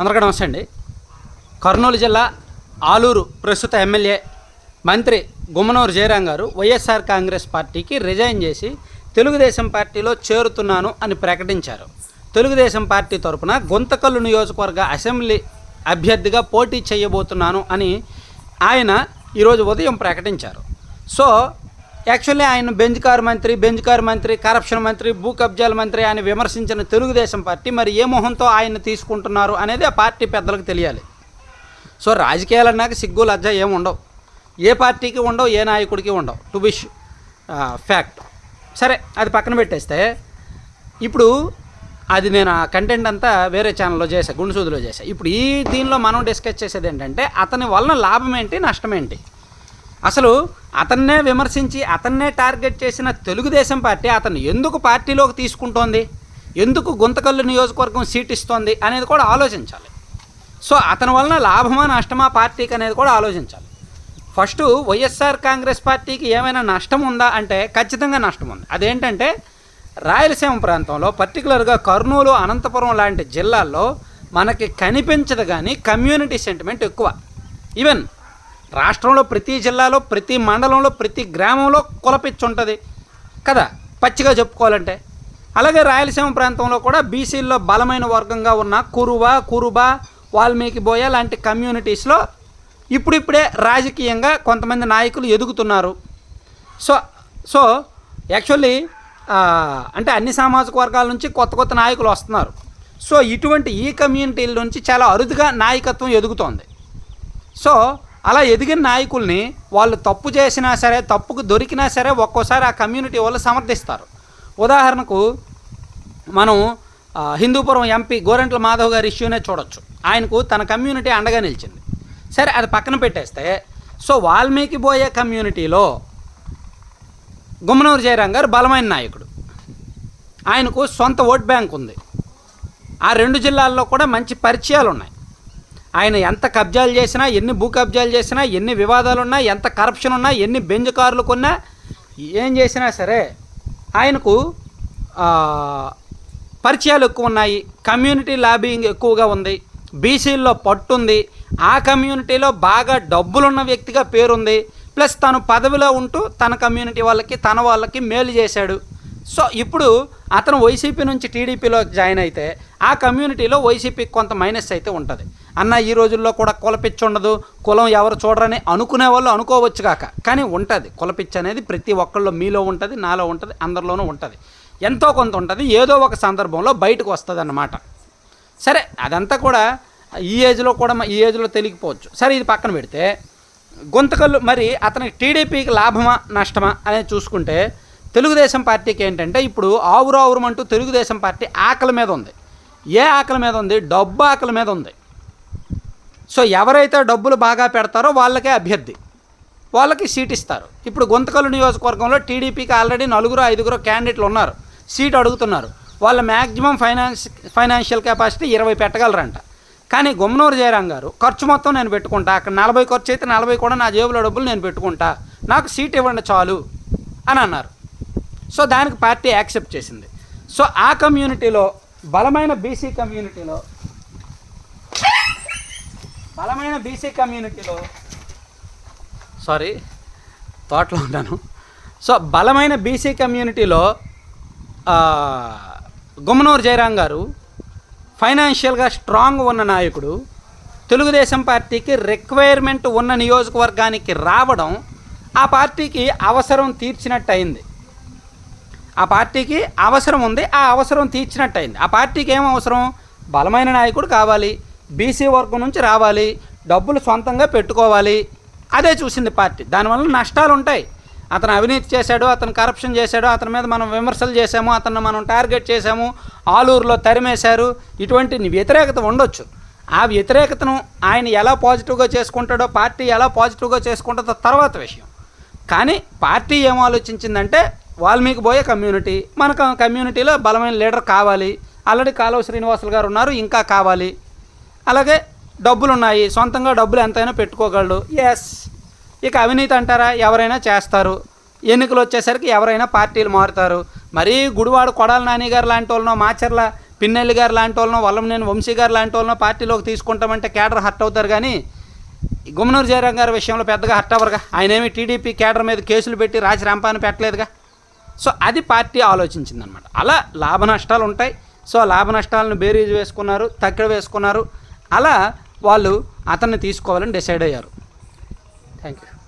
అందరికీ నమస్తే అండి. కర్నూలు జిల్లా ఆలూరు ప్రస్తుత ఎమ్మెల్యే మంత్రి గుమ్మనూరు జయరాం గారు వైఎస్ఆర్ కాంగ్రెస్ పార్టీకి రిజైన్ చేసి తెలుగుదేశం పార్టీలో చేరుతున్నాను అని ప్రకటించారు. తెలుగుదేశం పార్టీ తరపున గుంతకల్లు నియోజకవర్గ అసెంబ్లీ అభ్యర్థిగా పోటీ చేయబోతున్నాను అని ఆయన ఈరోజు ఉదయం ప్రకటించారు. సో యాక్చువల్లీ ఆయన బెంజ్ కార్ మంత్రి బెంజ్ కార్ మంత్రి కరప్షన్ మంత్రి భూ కబ్జాల మంత్రి అని విమర్శించిన తెలుగుదేశం పార్టీ మరి ఏ మొహంతో ఆయన తీసుకుంటున్నారు అనేది ఆ పార్టీ పెద్దలకు తెలియాలి. సో రాజకీయాలు అన్నాక సిగ్గు లజ్జ ఏమి ఉండవు. ఏ పార్టీకి ఉండవు ఏ నాయకుడికి ఉండవు. టు బిష్ ఫ్యాక్ట్ సరే అది పక్కన పెట్టేస్తే ఇప్పుడు అది నేను ఆ కంటెంట్ అంతా వేరే ఛానల్లో చేశాను గుండెసూదిలో చేశాను ఇప్పుడు ఈ దీనిలో మనం డిస్కస్ చేసేది ఏంటంటే అతని వలన లాభం ఏంటి నష్టం ఏంటి? అసలు అతన్నే విమర్శించి అతన్నే టార్గెట్ చేసిన తెలుగుదేశం పార్టీ అతను ఎందుకు పార్టీలోకి తీసుకుంటోంది? ఎందుకు గుంతకల్లు నియోజకవర్గం సీట్ ఇస్తోంది అనేది కూడా ఆలోచించాలి. సో అతని వలన లాభమా నష్టమా పార్టీకి అనేది కూడా ఆలోచించాలి. ఫస్ట్ వైఎస్ఆర్ కాంగ్రెస్ పార్టీకి ఏమైనా నష్టం ఉందా అంటే ఖచ్చితంగా నష్టం ఉంది. అదేంటంటే రాయలసీమ ప్రాంతంలో పర్టికులర్గా కర్నూలు అనంతపురం లాంటి జిల్లాల్లో మనకి కనిపించదు కానీ కమ్యూనిటీ సెంటిమెంట్ ఎక్కువ. ఈవెన్ రాష్ట్రంలో ప్రతి జిల్లాలో ప్రతి మండలంలో ప్రతి గ్రామంలో కులపిచ్చి ఉంటుంది. కదా? పచ్చిగా చెప్పుకోవాలంటే. అలాగే రాయలసీమ ప్రాంతంలో కూడా బీసీల్లో బలమైన వర్గంగా ఉన్న కురువ కురుబ వాల్మీకి బోయ లాంటి కమ్యూనిటీస్లో ఇప్పుడిప్పుడే రాజకీయంగా కొంతమంది నాయకులు ఎదుగుతున్నారు. సో సో యాక్చువల్లీ అంటే అన్ని సామాజిక వర్గాల నుంచి కొత్త కొత్త నాయకులు వస్తున్నారు. సో ఇటువంటి ఈ కమ్యూనిటీల నుంచి చాలా అరుదుగా నాయకత్వం ఎదుగుతోంది. సో అలా ఎదిగిన నాయకుల్ని వాళ్ళు తప్పు చేసినా సరే తప్పుకు దొరికినా సరే ఒక్కోసారి ఆ కమ్యూనిటీ వాళ్ళు సమర్థిస్తారు. ఉదాహరణకు మనం హిందూపురం ఎంపీ గోరెంట్ల మాధవ్ గారి ఇష్యూనే చూడొచ్చు. ఆయనకు తన కమ్యూనిటీ అండగా నిలిచింది. సరే అది పక్కన పెట్టేస్తే సో వాల్మీకి పోయే కమ్యూనిటీలో గుమ్మనూరు జయరాం గారు బలమైన నాయకుడు. ఆయనకు సొంత ఓట్ బ్యాంక్ ఉంది. ఆ రెండు జిల్లాల్లో కూడా మంచి పరిచయాలు ఉన్నాయి ఆయన ఎంత కబ్జాలు చేసినా ఎన్ని భూ కబ్జాలు చేసినా ఎన్ని వివాదాలు ఉన్నా ఎంత కరప్షన్ ఉన్నా ఎన్ని బెంజ్ కార్లు కొన్నా ఏం చేసినా సరే ఆయనకు పరిచయాలు ఎక్కువ ఉన్నాయి కమ్యూనిటీ లాబింగ్ ఎక్కువగా ఉంది బీసీల్లో పట్టుంది ఆ కమ్యూనిటీలో బాగా డబ్బులున్న వ్యక్తిగా పేరుంది ప్లస్ తను పదవిలో ఉంటూ తన కమ్యూనిటీ వాళ్ళకి తన వాళ్ళకి మేలు చేశాడు. సో ఇప్పుడు అతను వైసీపీ నుంచి టీడీపీలో జాయిన్ అయితే ఆ కమ్యూనిటీలో వైసీపీకి కొంత మైనస్ అయితే ఉంటుంది. అన్న ఈ రోజుల్లో కూడా కులపిచ్చి ఉండదు. కులం ఎవరు చూడరని అనుకునే వాళ్ళు అనుకోవచ్చు కాక. కానీ ఉంటుంది. కులపిచ్చి అనేది ప్రతి ఒక్కళ్ళు మీలో ఉంటుంది నాలో ఉంటుంది అందరిలోనూ ఉంటుంది. ఎంతో కొంత ఉంటుంది ఏదో ఒక సందర్భంలో బయటకు వస్తుంది అన్నమాట సరే అదంతా కూడా ఈ ఏజ్లో కూడా ఈ ఏజ్లో తెలియకపోవచ్చు. సరే ఇది పక్కన పెడితే గొంతకల్లు మరి అతనికి టీడీపీకి లాభమా నష్టమా అనేది చూసుకుంటే తెలుగుదేశం పార్టీకి ఏంటంటే ఇప్పుడు ఆవురు అంటూ తెలుగుదేశం పార్టీ ఆకలి మీద ఉంది. ఏ ఆకలి మీద ఉంది? డబ్బు ఆకలి మీద ఉంది. సో ఎవరైతే డబ్బులు బాగా పెడతారో వాళ్ళకే అభ్యర్థి. వాళ్ళకి సీట్ ఇస్తారు. ఇప్పుడు గుంతకల్లు నియోజకవర్గంలో టీడీపీకి ఆల్రెడీ నలుగురు ఐదుగురు క్యాండిడేట్లు ఉన్నారు. సీట్ అడుగుతున్నారు. వాళ్ళ మ్యాక్సిమం ఫైనాన్స్ ఫైనాన్షియల్ కెపాసిటీ ఇరవై పెట్టగలరంట. కానీ గుమ్మనూరు జయరాం గారు ఖర్చు మొత్తం నేను పెట్టుకుంటా. అక్కడ నలభై ఖర్చు అయితే నలభై కూడా నా జేబులో డబ్బులు నేను పెట్టుకుంటా. నాకు సీట్ ఇవ్వండి చాలు అని అన్నారు. సో దానికి పార్టీ యాక్సెప్ట్ చేసింది. సో ఆ కమ్యూనిటీలో బలమైన బీసీ కమ్యూనిటీలో బలమైన బీసీ కమ్యూనిటీలో సారీ తోటలో ఉంటాను. సో బలమైన బీసీ కమ్యూనిటీలో గుమ్మనూరు జయరాం గారు ఫైనాన్షియల్గా స్ట్రాంగ్ ఉన్న నాయకుడు తెలుగుదేశం పార్టీకి రిక్వైర్మెంట్ ఉన్న నియోజకవర్గానికి రావడం ఆ పార్టీకి అవసరం తీర్చినట్టు అయింది ఆ పార్టీకి అవసరం ఉంది ఆ అవసరం తీర్చినట్టు అయింది ఆ పార్టీకి ఏం అవసరం? బలమైన నాయకుడు కావాలి. బీసీ వర్గం నుంచి రావాలి డబ్బులు సొంతంగా పెట్టుకోవాలి. అదే చూసింది పార్టీ. దానివల్ల నష్టాలు ఉంటాయి. అతను అవినీతి చేశాడు అతను కరప్షన్ చేశాడు అతని మీద మనం విమర్శలు చేశాము అతను మనం టార్గెట్ చేశాము ఆలూరులో తరిమేశారు. ఇటువంటి వ్యతిరేకత ఉండొచ్చు. ఆ వ్యతిరేకతను ఆయన ఎలా పాజిటివ్గా చేసుకుంటాడో పార్టీ ఎలా పాజిటివ్గా చేసుకుంటుందో తర్వాత విషయం. కానీ పార్టీ ఏం ఆలోచించిందంటే వాల్మీకి పోయే కమ్యూనిటీ మనకు కమ్యూనిటీలో బలమైన లీడర్ కావాలి. ఆల్రెడీ కాలువ శ్రీనివాసులు గారు ఉన్నారు ఇంకా కావాలి. అలాగే డబ్బులు ఉన్నాయి సొంతంగా డబ్బులు ఎంతైనా పెట్టుకోగలడు. ఎస్ ఇక అవినీతి అంటారా? ఎవరైనా చేస్తారు. ఎన్నికలు వచ్చేసరికి ఎవరైనా పార్టీలు మారుతారు. మరీ గుడివాడు కొడాల నాని గారు లాంటి వాళ్ళనో మాచర్ల పిన్నెల్లి గారు లాంటి వాళ్ళనో వల్లంనేని వంశీ గారు లాంటి వాళ్ళనో పార్టీలోకి తీసుకుంటామంటే కేడర్ హర్ట్ అవుతారు కానీ గుమ్మనూరు జయరాం గారి విషయంలో పెద్దగా హర్ట్ అవ్వరుగా. ఆయన ఏమి టీడీపీ కేడర్ మీద కేసులు పెట్టి రాజ రంపాన్ని పెట్టలేదుగా? సో అది పార్టీ ఆలోచించిందనమాట. అలా లాభ నష్టాలు ఉంటాయి సో లాభ నష్టాలను బేరీజ్ వేసుకున్నారు తక్కడ వేసుకున్నారు. అలా వాళ్ళు అతన్ని తీసుకోవాలని డిసైడ్ అయ్యారు. Thank you